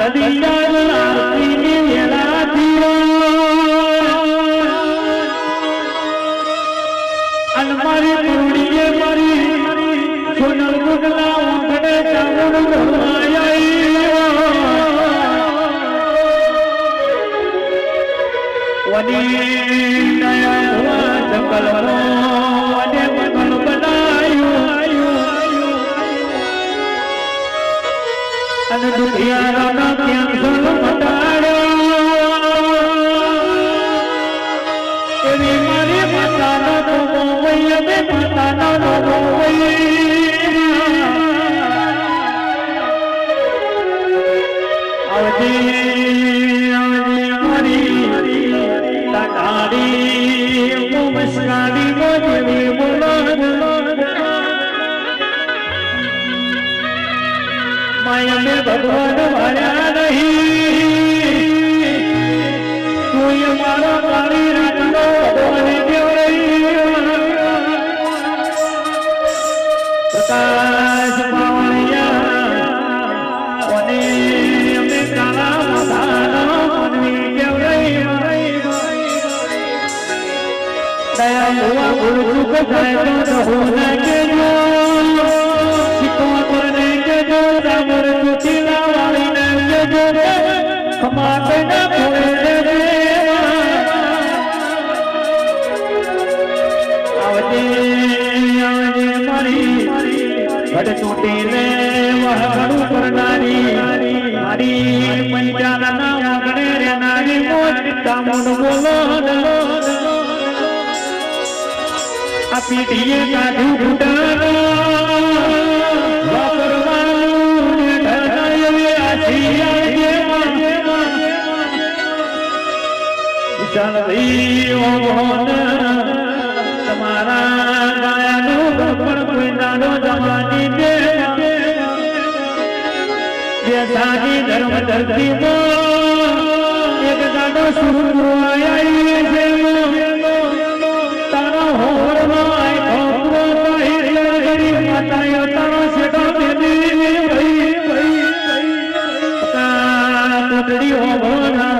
தனியார் એવી મારી માતાનો તો મોવઈ ભગવાન માર્યા નહીં. તું મારો કાળી રાતનો ભગવાન દયા ગુરુ ચૂક જાય તો હું ના કેજો. ઘડ તૂટીને વહગડું કરનારી મારી તામુન બોલો આ પીઠીએ કાઢું ઘૂંટણ. પણ કોઈ નાનો જમાની દે જે સાજી ધર્મ ધરતી એક દાડો સુરુ આયા છે તારો હોરનો આય ઠોકરો તો હિરલા ગરી માતાયો તારો શેડો બેદી ભાઈ ભાઈ કા તોતડી હો ભોના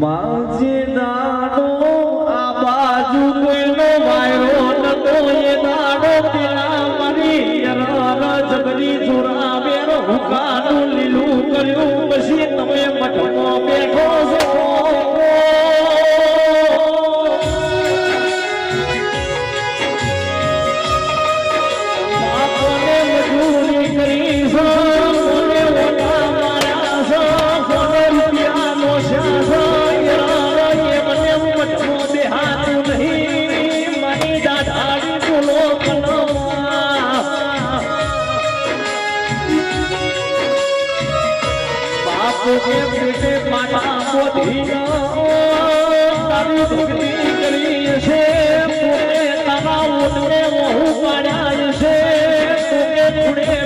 માજે દાડો કે પેટે પાટા પોધીનો તારી ભક્તિ કરી છે. પોતે તારા ઓટને વહુ પાડ્યા છે. પોતે પુણે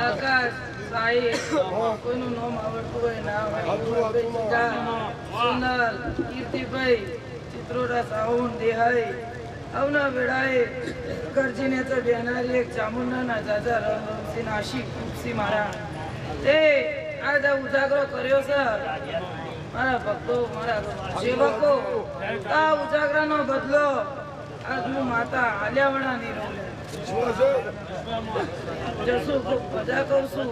સાઈ કોઈનું નામ આવડતું હોય ના હોય સીતા, સોનલ કીર્તિભાઈ ચિત્રોડા સાહુન દેહાઈ આવના વેળાએ કરજીને તો બેનારી એક ચામુંડાના જાજા રમ રમસી નાશી કુપસી મારા તે આજ આ ઉજાગરો કર્યો છે મારા ભક્તો મારા સેવકો આ ઉજાગરાનો બદલો આજ હું માતા આલ્યાવણાની રહું જસુ ખૂબ મજા કરશું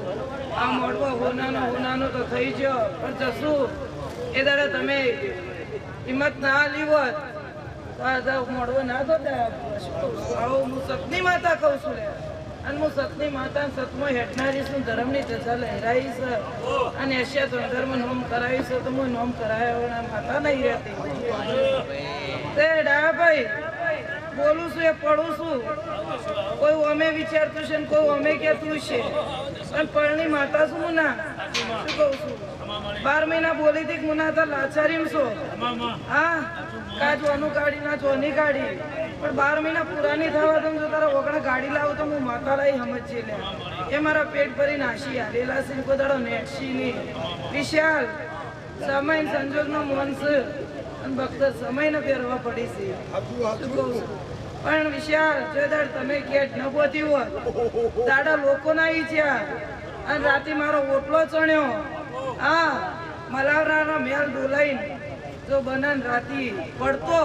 આ મોડવો હોનાનો હોનાનો તો થઈ ગયો, પણ જશું એ દાડે તમે હિંમત ના લી હોત, તો મોડવો ના થતા આવો, હું સતની માતા કહું છું અને હું સતની માતા સતમાં હેઠનારી છું ધર્મની ધજા લહેરાઈ છે? અને એશિયા તો ધર્મ નોમ કરાવી છે, તો હું નોમ કરાયા માતા નહીં રહેતી. તે ડાયાભાઈ બોલું છું, એ પડું છું. કોઈ અમે વિચારતું છે ને કોઈ અમે કહેતું છે પણ પરણી માતા છું હું ના શું કહું છું? બાર મહિના બોલી હતી હું મુના તો લાચારી છો. હા કા જોનું કાઢી, ના જોની કાઢી. પણ બાર મહિના પૂરા નહીં થવા તો જો તારા ઓગણે ગાડી લાવું તો હું માતા લાવી સમજી લે એ મારા પેટ ભરી નાશી હાલેલા સિંહ કોઈ દાડો નેટસી નહીં વિશાલ, સમય ને સંજોગનો મોન છે અને સમય સમયને પહેરવા પડી છે. પણ વિશાળ જોદાર તમે કેટ ન પહોંચી હોત દાડા લોકો ના ઈચ્છ્યા અને રાતે મારો ઓટલો ચણ્યો. હા મલાવરાનો મેલ ડોલાઈને જો બનાન રાતી પડતો.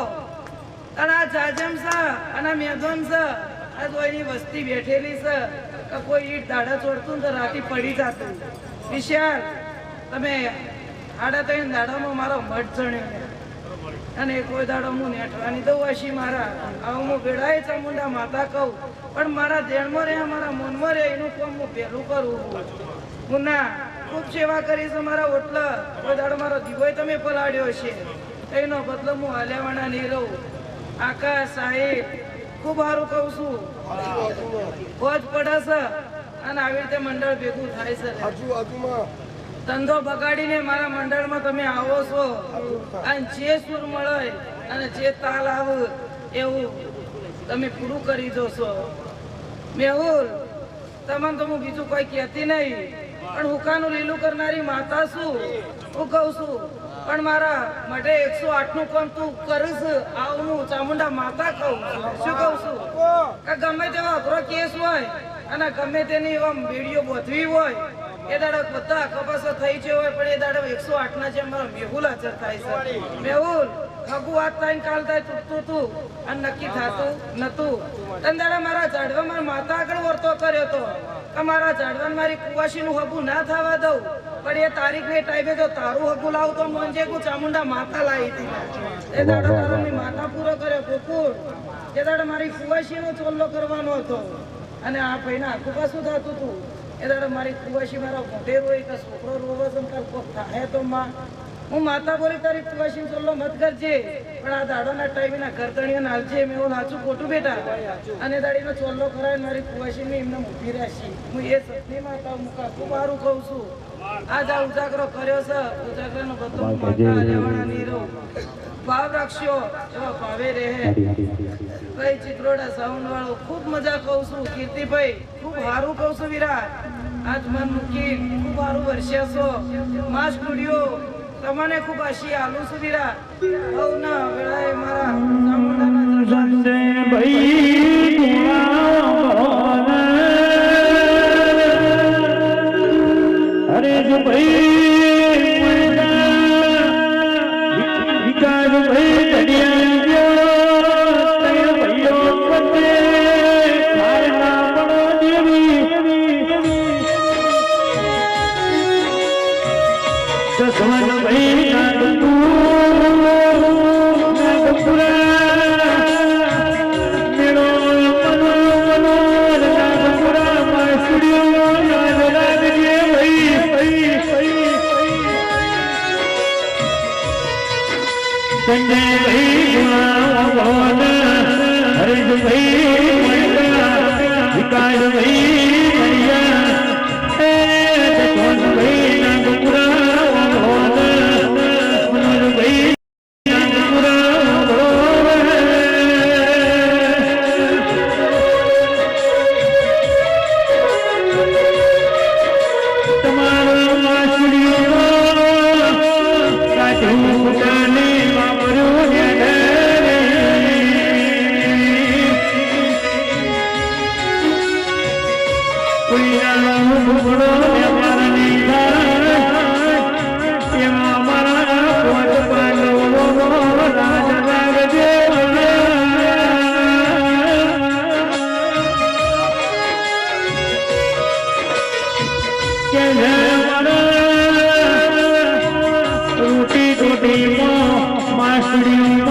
અને આ જાજમ છે અને મેધમ છે આ કોઈની વસ્તી બેઠેલી છે કે કોઈ ઈટ દાડા ચોડતું તો રાતે પડી જતું. વિશાળ તમે આડા ત્રણ દાડામાં મારો મઠ ચણ્યો. અને કોઈ દાડો હું નેઠવાની દઉં હશી મારા. આવું હું ભેળાય ચામુંડા માતા કહું. પણ મારા ધ્યાનમાં રહે મારા મનમાં રહે એનું કામ હું પહેલું કરું હું ના ખૂબ સેવા કરીશ મારા ઓટલા. કોઈ દાડો મારો દીવોય તમે પલાળ્યો છે. એનો બદલો હું હાલ્યાવાના નહીં રહું આકાશ સાહેબ ખૂબ સારું કહું છું. બોજ પડે છે. અને આવી રીતે મંડળ ભેગું થાય છે. ધંધો બગાડીને મારા મંડળમાં તમે આવો છો. અને જે સુર મળે અને જે તાલ આવે, એવું તમે પૂરું કરી દો છો મેહુલ, તમને તો હું બીજું કોઈ કહેતી નહીં, પણ હુકાનું લીલું કરનારી માતા છું હું કહું છું, પણ મારા માટે એકસો આઠનું કામ તું કરીશ, આવું હું ચામુંડા માતા કહું શું કહું છું? કે ગમે તેવો અઘરો કેસ હોય અને ગમે તેની આમ વીડિયો બોધવી હોય એ દાડો બધા કપાસો થઈ ગયો હોય પણ એ દાડો એકસો આઠ ના જેમ મારો મેહુલ હાજર થાય છે. મેહુલ ખગુ વાત થાય ને કાલ થાય તૂટતું તું અને નક્કી થતું નતું. તને દાડા મારા ઝાડવા મારા માતા આગળ વર્તો કર્યો તો કે મારા ઝાડવાને મારી કુવાસીનું હગુ ના થવા દઉં. પણ એ તારીખ ને ટાઈમે તો તારું હગુ લાવું તો મોંજે કુ ચામુંડા માતા લાવી હતી એ દાડો તારો મેં માતા પૂરો કર્યો કુકુર એ દાડો મારી કુવાસીનો ચોલ્લો કરવાનો હતો. અને આ ભાઈના આખું પાછું થતું હતું એ દાડો મારી કુવાસી મારા મોઢે કે છોકરો રોવો છે કાલ કોક થાય તો માં. હું માતા બોલી તારી કુવાસી ચોલ્લો મત કરજે. પણ આ દાડોના ટાઈમે ના કરતણીઓ નાલજે મેં એવું સાચું ખોટું બેટા અને દાડીનો ચોલ્લો ખરાય મારી કુવાસી ને એમને મૂકી રહેશે. હું એ સતની માતા હું કાકું બારું કહું છું. આજ આ ઉજાગરો કર્યો છે ઉજાગરાનો બધો માતા લેવાના નહીં રહું ભાવ રાખશો એવો ભાવે રહે. ભાઈ ચિત્રોડા સાઉન્ડ વાળો ખૂબ મજા કહું છું કીર્તિભાઈ ખૂબ સારું કહું છું વિરાટ. આજ મન મૂકી ખૂબ સારું વર્ષે છો મા સ્ટુડિયો, તમને ખૂબ આશી આલુ વિરાટ હવ ના વેળાએ મારા ચામુંડાના ભાઈ અમારા રૂટી ટૂટીમાં માસડીમાં